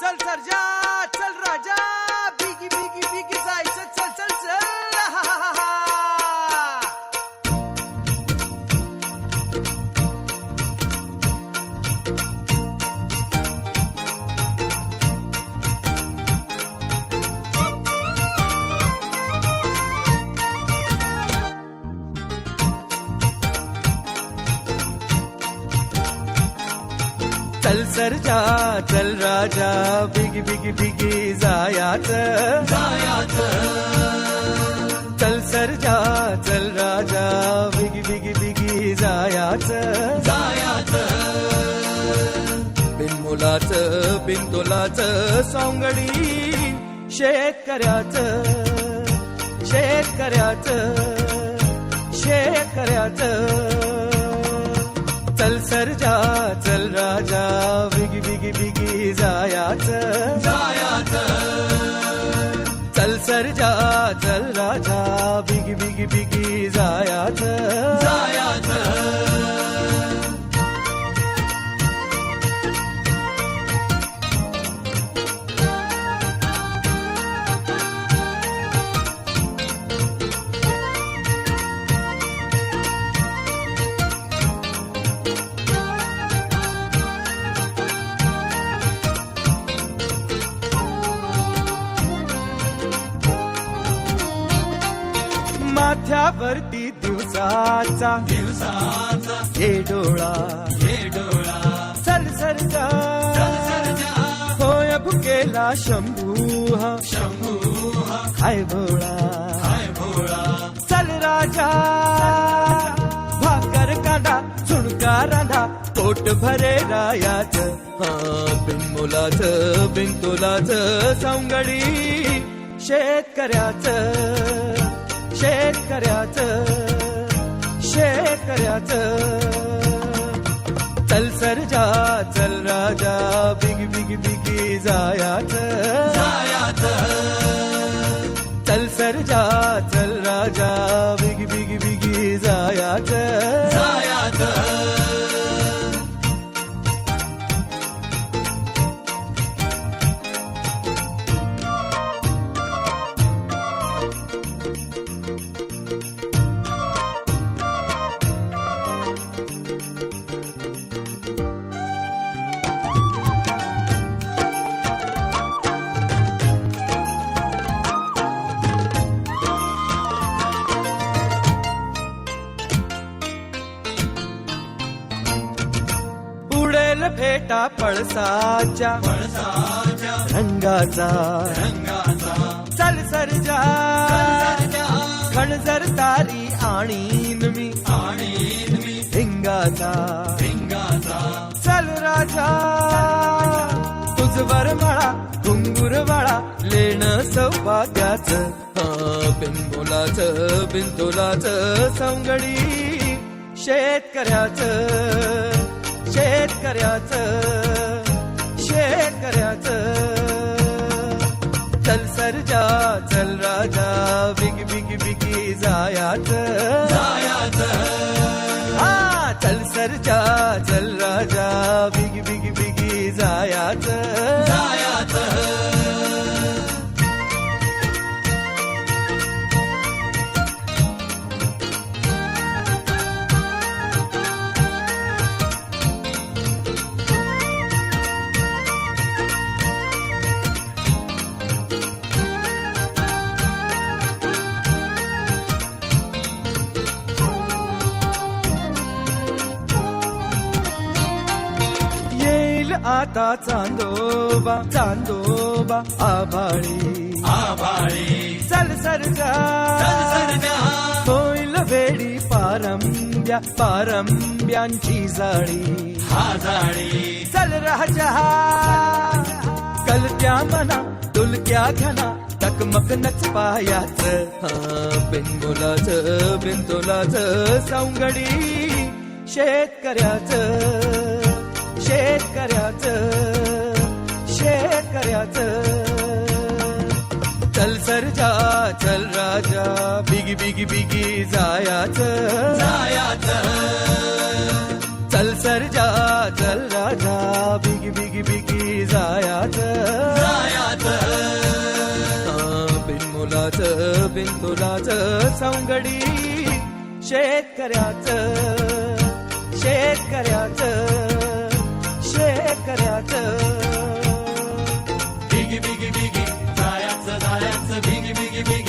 चल सरजा चल राजा. बिगी बिगी बिगी चल सरजा चल राजा बिगी बिगी बिगी जायाच. जायाच चल सरजा चल राजा बिगी बिगी बिगी जायाच. जायाच बिन तुलाच सोंगडी शेतकऱ्याच. शेतकऱ्याच शेतकऱ्याच. चल सरजा चल राजा. बिगी बिगी बिगी जायाच. जायाच चल सरजा चल राजा. बिगी बिगी बिगी जायाच जायाच. माथ्यावरती दिवसाचा. दिवसाचा हे डोळा. हे डोळा चल होय भुकेला शंभू हा. शंभू हाय भोळा. हाय भोळा चल राजा. भाकर कांदा झुणका रांधा पोट भरे रायाच. हा बिनमुलाच बिनतोलाच सौंगडी शेतकऱ्याच शेतकऱ्याच. चल सरजा चल राजा बिग बिग बिगी जायाचं. जायाच फेटा पळसाच्या. रंगाचा. चल सरजा. खणजर तारी आणीन मी. भिंगाचा चल राजा. तुझवर मळा घुंगुर वाळा लेण सौभाग्याच बिंदुलाच बिंदुलाच सौंगडी शेतकऱ्याचं. शेतकऱ्याचं शेतकऱ्याचं. चल सरजा चल राजा बिग बिग बिगी जायाच. जायाच हा चल सरजा चल राजा बिग बिग बिगी जायाच. जाया आता चांदोबा चांदोबा आभाळी. आभाळी. चल सरजा. होईल वेडी पारंब्या पारंब्यांची जाळी. जाळी. चल राजा. कलत्या मना डुलक्या घना टकमक नच पायाच बिनबोलाच बिनतोलाच सौंगडी शेतकऱ्याच. शेतकऱ्याचं शेतकऱ्याचं. चल सरजा चल राजा बिगी बिगी बिगी जायाच. जायाच चल सरजा चल राजा बिगी बिगी बिगी जायाच. जायाच बिन मुलाच बिन तुलाच सवंगडी शेतकऱ्याच शेतकऱ्याचं. करायचं. बिगी बिगी बिगी जायाचं जायाचं बिगी बिगी बिगी.